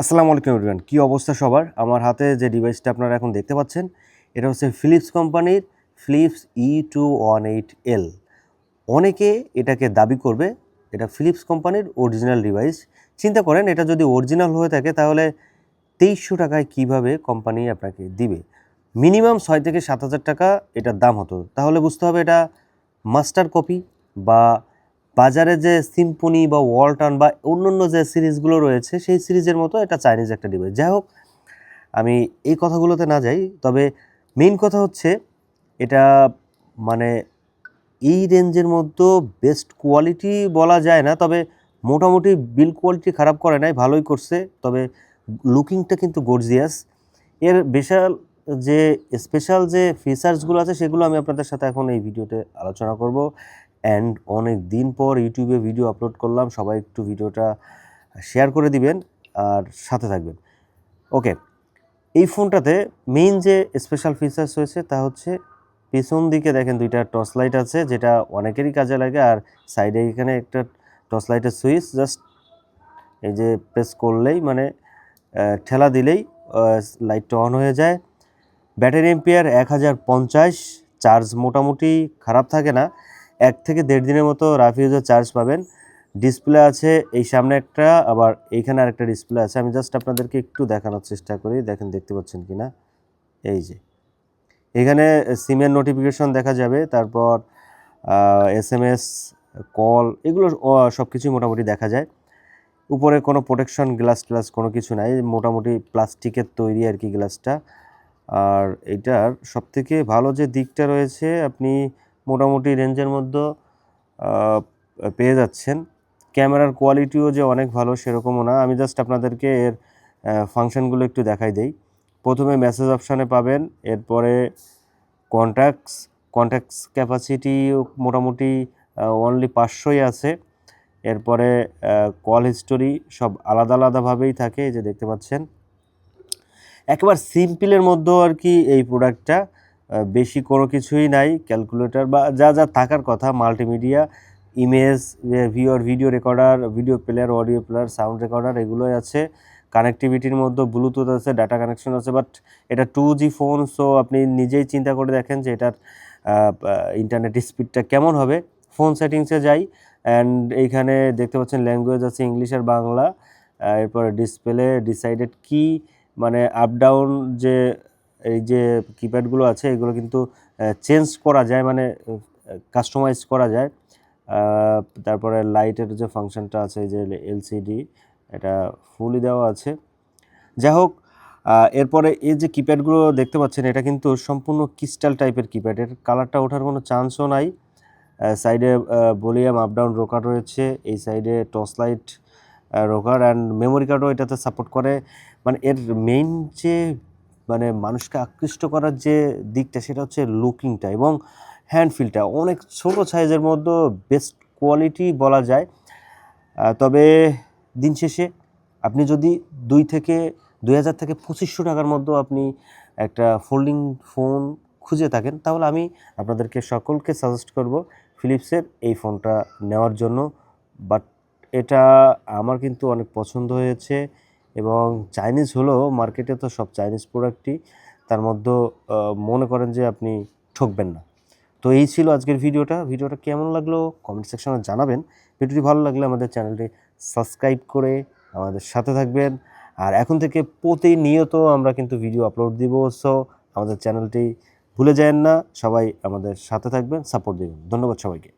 আসসালামু আলাইকুম এভরিওয়ান কী অবস্থা সবার? আমার হাতে যে ডিভাইসটা আপনারা এখন দেখতে পাচ্ছেন, এটা হচ্ছে ফিলিপস কোম্পানির Philips E two one eight L অনেকে এটাকে দাবি করবে, এটা ফিলিপস কোম্পানির অরিজিনাল ডিভাইস চিন্তা করেন, এটা যদি অরিজিনাল হয়ে থাকে, তাহলে তেইশশো টাকায় কীভাবে কোম্পানি আপনাকে দিবে? মিনিমাম ছয় থেকে সাত হাজার টাকা এটার দাম হতো। তাহলে বুঝতে হবে এটা মাস্টার কপি বা বাজারে যে সিম্পনি বা ওয়ালটন বা অন্যান্য যে সিরিজগুলো রয়েছে, সেই সিরিজের মতো এটা চাইনিজ একটা ডিভাইস যাই হোক, আমি এই কথাগুলোতে না যাই, তবে মেইন কথা হচ্ছে, এটা মানে এই রেঞ্জের মধ্যে বেস্ট কোয়ালিটি বলা যায় না, তবে মোটামুটি বিল কোয়ালিটি খারাপ করে নাই, ভালোই করছে, তবে লুকিংটা কিন্তু গর্জিয়াস এর বিশাল যে স্পেশাল যে ফিচার্সগুলো আছে, সেগুলো আমি আপনাদের সাথে এখন এই ভিডিওতে আলোচনা করব। অ্যান্ড অনেক দিন পর ইউটিউবে ভিডিও আপলোড করলাম, সবাই একটু ভিডিওটা শেয়ার করে দিবেন আর সাথে থাকবেন। ওকে, এই ফোনটাতে মেইন যে স্পেশাল ফিচার্স রয়েছে তা হচ্ছে পেছন দিকে দেখেন দুইটা টর্চ লাইট আছে, যেটা অনেকেরই কাজে লাগে আর সাইডে এখানে একটা টর্চ লাইটের সুইচ জাস্ট এই যে প্রেস করলেই মানে ঠেলা দিলেই লাইটটা অন হয়ে যায়। ব্যাটারি এম্পিয়ার এক হাজার পঞ্চাশ চার্জ মোটামুটি খারাপ থাকে না। এক থেকে দেড় দিনের মতো রাফ ইউজের চার্জ পাবেন। ডিসপ্লে আছে, এই সামনে একটা, আবার এইখানে আরেকটা ডিসপ্লে আছে। আমি জাস্ট আপনাদেরকে একটু দেখানোর চেষ্টা করি, দেখেন দেখতে পাচ্ছেন কি না এই যে। এখানে সিমের নোটিফিকেশন দেখা যাবে, তারপর এস এম এস কল এগুলো সব কিছুই মোটামুটি দেখা যায়। উপরে কোনো প্রোটেকশন গ্লাস ট্লাস কোনো কিছু নাই, মোটামুটি প্লাস্টিকের তৈরি আর কি গ্লাসটা আর এটার সবথেকে ভালো যে দিকটা রয়েছে, আপনি মোটামুটি রেঞ্জের মধ্যে পেয়ে যাচ্ছেন। ক্যামেরার কোয়ালিটিও যে অনেক ভালো সেরকমও না। আমি জাস্ট আপনাদেরকে এর ফাংশনগুলো একটু দেখাই দেই। প্রথমে মেসেজ অপশানে পাবেন, এরপরে কন্ট্যাক্টস কন্ট্যাক্টস ক্যাপাসিটি মোটামুটি অনলি পাঁচশোই আছে। এরপরে কল হিস্টোরি সব আলাদা আলাদাভাবেই থাকে যে দেখতে পাচ্ছেন। একেবারে সিম্পলের মধ্যেও আর কি এই প্রোডাক্টটা বেশি কোনো কিছুই নাই ক্যালকুলেটর বা যা যা থাকার কথা multimedia image viewer video recorder video player audio player sound recorder এগুলোই আছে। কানেক্টিভিটির মধ্যে ব্লুটুথ আছে ডাটা কানেকশন আছে বাট এটা টু জি ফোন সো আপনি নিজেই চিন্তা করে দেখেন যে এটার ইন্টারনেট স্পিডটা কেমন হবে। ফোন সেটিংসে যাই অ্যান্ড এইখানে দেখতে পাচ্ছেন ল্যাঙ্গুয়েজ আছে ইংলিশ আর বাংলা। এরপরে ডিসপ্লে ডিসাইডেড কি মানে আপ ডাউন যে এই যে কিপ্যাডগুলো আছে, এগুলো কিন্তু চেঞ্জ করা যায় মানে কাস্টমাইজ করা যায়। তারপরে লাইটের যে ফাংশনটা আছে যে এলসিডি এটা ফুলই দেওয়া আছে। যাই হোক এরপরে এই যে কিপ্যাডগুলো দেখতে পাচ্ছেন, এটা কিন্তু সম্পূর্ণ ক্রিস্টাল টাইপের কিপ্যাড এর কালারটা ওঠার কোনো চান্সও নাই। সাইডে ভলিউম আপ ডাউন রোকার রয়েছে, এই সাইডে torch light rocker and memory কার্ডও এটাতে সাপোর্ট করে। মানে এর মেইন যে মানে মানুষকে আকৃষ্ট করার যে দিকটা, সেটা হচ্ছে লুকিংটা এবং হ্যান্ড ফিলটা। অনেক ছোট সাইজের মধ্যে বেস্ট কোয়ালিটি বলা যায়। তবে দিন শেষে আপনি যদি দুই থেকে, দুই হাজার থেকে পঁচিশশো টাকার মধ্যে আপনি একটা ফোল্ডিং ফোন খুঁজে থাকেন, তাহলে আমি আপনাদেরকে সকলকে সাজেস্ট করব ফিলিপসের এই ফোনটা নেওয়ার জন্য। বাট এটা আমার কিন্তু অনেক পছন্দ হয়েছে। এবং চাইনিজ হলেও মার্কেটে তো সব চাইনিজ প্রোডাক্টই তার মধ্যে মনে করেন যে আপনি ঠকবেন না। তো এই ছিল আজকের ভিডিওটা। ভিডিওটা কেমন লাগল কমেন্ট সেকশনে জানাবেন। ভিডিওটি ভালো লাগলে আমাদের চ্যানেলটি সাবস্ক্রাইব করে আমাদের সাথে থাকবেন। আর এখন থেকে প্রতিনিয়ত আমরা কিন্তু ভিডিও আপলোড দিব। সো আমাদের চ্যানেলটি ভুলে যাবেন না। সবাই আমাদের সাথে থাকবেন সাপোর্ট দেবেন। ধন্যবাদ সবাইকে।